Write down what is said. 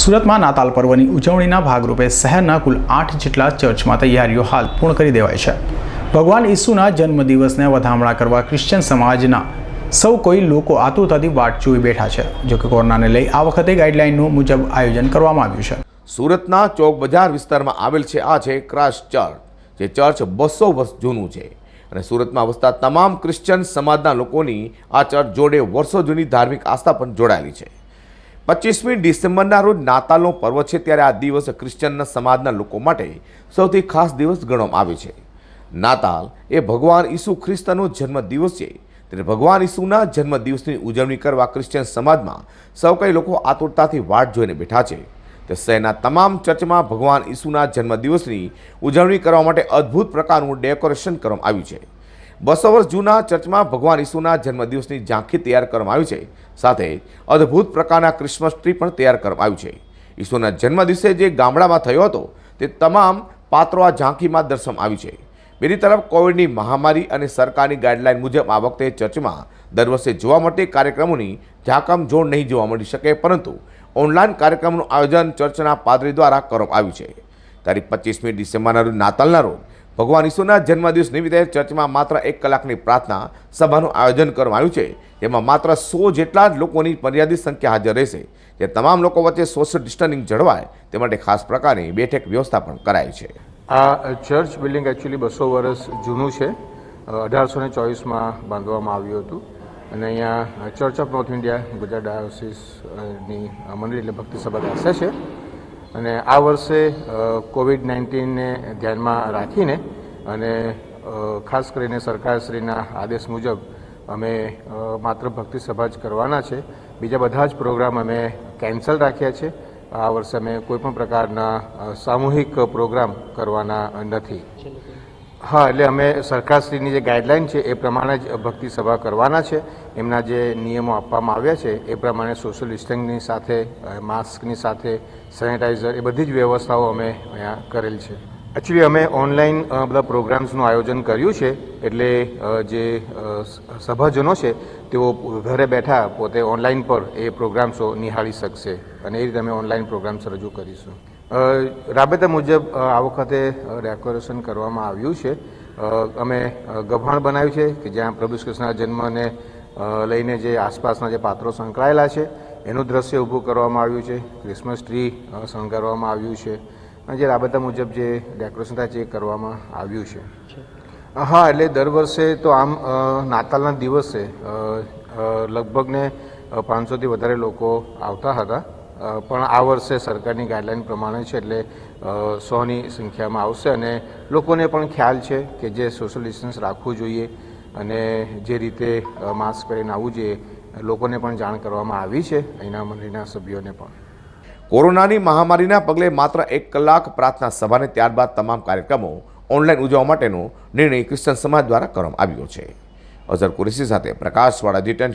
સુરતમાં નાતાલ પર્વની ઉજવણીના ભાગરૂપે શહેરના કુલ આઠ જેટલા ચર્ચમાં તૈયારીઓ હાલ પૂર્ણ કરી દેવાય છે. ભગવાન ઈસુના જન્મદિવસને વધામણા કરવા ક્રિશ્ચિયન સમાજના સૌ કોઈ લોકો આતુરતાથી વાટ જોઈ બેઠા છે જોકે કોરોનાને લઈ આ વખતે ગાઈડલાઈનનું મુજબ આયોજન કરવામાં આવ્યું છે. સુરતના ચોક બજાર વિસ્તારમાં આવેલ છે આ છે ક્રાસ ચર્ચ, જે ચર્ચ બસો વર્ષ જૂનું છે. અને સુરતમાં વસતા તમામ ક્રિશ્ચિયન સમાજના લોકોની આ ચર્ચ જોડે વર્ષો જૂની ધાર્મિક આસ્થા પણ જોડાયેલી છે. પચીસમી ડિસેમ્બરના રોજ નાતાલનો પર્વ છે ત્યારે આ દિવસ ક્રિશ્ચિયન સમાજના લોકો માટે સૌથી ખાસ દિવસ ગણવામાં આવે છે. નાતાલ એ ભગવાન ઈસુ ખ્રિસ્તનો જન્મદિવસ છે. ત્યારે ભગવાન ઈસુના જન્મદિવસની ઉજવણી કરવા ક્રિશ્ચિયન સમાજમાં સૌ કઈ લોકો આતુરતાથી વાટ જોઈને બેઠા છે. તે શહેરના તમામ ચર્ચમાં ભગવાન ઈસુના જન્મદિવસની ઉજવણી કરવા માટે અદ્ભુત પ્રકારનું ડેકોરેશન કરવામાં આવ્યું છે. બસો વર્ષ જૂના ચર્ચમાં ભગવાન ઈસુના જન્મદિવસની ઝાંખી તૈયાર કરવામાં આવી છે. સાથે અદ્ભુત પ્રકારના ક્રિસમસ ટ્રી પણ તૈયાર કરવામાં આવ્યું છે. ઈસુના જન્મદિવસે જે ગામડામાં થયો હતો, તે તમામ પાત્રો આ ઝાંખીમાં દર્શન આવ્યું છે. બીજી તરફ કોવિડની મહામારી અને સરકારની ગાઈડલાઈન મુજબ આ વખતે ચર્ચમાં દર વર્ષે જોવા મળતી કાર્યક્રમોની ઝાકમ જોડ નહીં જોવા મળી શકે, પરંતુ ઓનલાઈન કાર્યક્રમનું આયોજન ચર્ચના પાદરી દ્વારા કરવામાં આવ્યું છે. તારીખ પચીસમી ડિસેમ્બરના રોજ નાતાલના રોજ ભગવાન ઈસુના જન્મદિવસ નિમિત્તે ચર્ચમાં માત્ર એક કલાકની પ્રાર્થના સભાનું આયોજન કરવામાં આવ્યું છે. જેમાં માત્ર સો જેટલા જ લોકોની મર્યાદિત સંખ્યા હાજર રહેશે. જે તમામ લોકો વચ્ચે સોશિયલ ડિસ્ટન્સિંગ જળવાય તે માટે ખાસ પ્રકારની બેઠક વ્યવસ્થા પણ કરાઈ છે. આ ચર્ચ બિલ્ડિંગ એકચ્યુઅલી બસો વર્ષ જૂનું છે. અઢારસો ને ચોવીસમાં બાંધવામાં આવ્યું હતું. અને અહીંયા church of north India Gujarat ડાયોસિસની મંડળી એટલે ભક્તિ સભા બેસે છે. અને આ વર્ષે કોવિડ નાઇન્ટીનને ધ્યાનમાં રાખીને અને ખાસ કરીને સરકારશ્રીના આદેશ મુજબ અમે માત્ર ભક્તિ સભા જ કરવાના છે. બીજા બધા જ પ્રોગ્રામ અમે કેન્સલ રાખ્યા છે. આ વર્ષે અમે કોઈપણ પ્રકારના સામૂહિક પ્રોગ્રામ કરવાના નથી. હા, એટલે અમે સરકારશ્રીની જે ગાઈડલાઈન છે એ પ્રમાણે જ ભક્તિ સભા કરવાના છે. એમના જે નિયમો આપવામાં આવ્યા છે એ પ્રમાણે સોશિયલ ડિસ્ટન્સની સાથે માસ્કની સાથે સેનિટાઈઝર એ બધી જ વ્યવસ્થાઓ અમે અહીંયા કરેલ છે. એકચ્યુઅલી અમે ઓનલાઈન બધા પ્રોગ્રામ્સનું આયોજન કર્યું છે. એટલે જે સભાજનો છે, તેઓ ઘરે બેઠા પોતે ઓનલાઈન પર એ પ્રોગ્રામ્સો નિહાળી શકશે. અને એ રીતે અમે ઓનલાઈન પ્રોગ્રામ્સ રજૂ કરીશું. રાબેતા મુજબ આ વખતે ડેકોરેશન કરવામાં આવ્યું છે. અમે ગભાણ બનાવ્યું છે કે જ્યાં પ્રભુ કૃષ્ણના જન્મને લઈને જે આસપાસના જે પાત્રો સંકળાયેલા છે, એનું દ્રશ્ય ઊભું કરવામાં આવ્યું છે. ક્રિસમસ ટ્રી શણગારવામાં આવ્યું છે. જે રાબતા મુજબ જે ડેકોરેશન થાય છે એ કરવામાં આવ્યું છે. હા એટલે દર વર્ષે તો આમ નાતાલના દિવસે લગભગ ને પાંચસોથી વધારે લોકો આવતા હતા. પણ આ વર્ષે સરકારની ગાઈડલાઈન પ્રમાણે છે એટલે સોની સંખ્યામાં આવશે અને લોકોને પણ ખ્યાલ છે કે જે સોશિયલ ડિસ્ટન્સ રાખવું જોઈએ અને જે રીતે માસ્ક પહેરીને આવવું જોઈએ લોકોને પણ જાણ કરવામાં આવી છે અહીંના મંડળીના સભ્યોને પણ. કોરોનાની મહામારીના પગલે માત્ર એક કલાક પ્રાર્થના સભાને ત્યારબાદ તમામ કાર્યક્રમો ઓનલાઈન ઉજવવા માટેનો નિર્ણય ક્રિશ્ચન સમાજ દ્વારા કરવામાં આવ્યો છે. અઝર કુરેશી સાથે પ્રકાશવાળા જી ટેન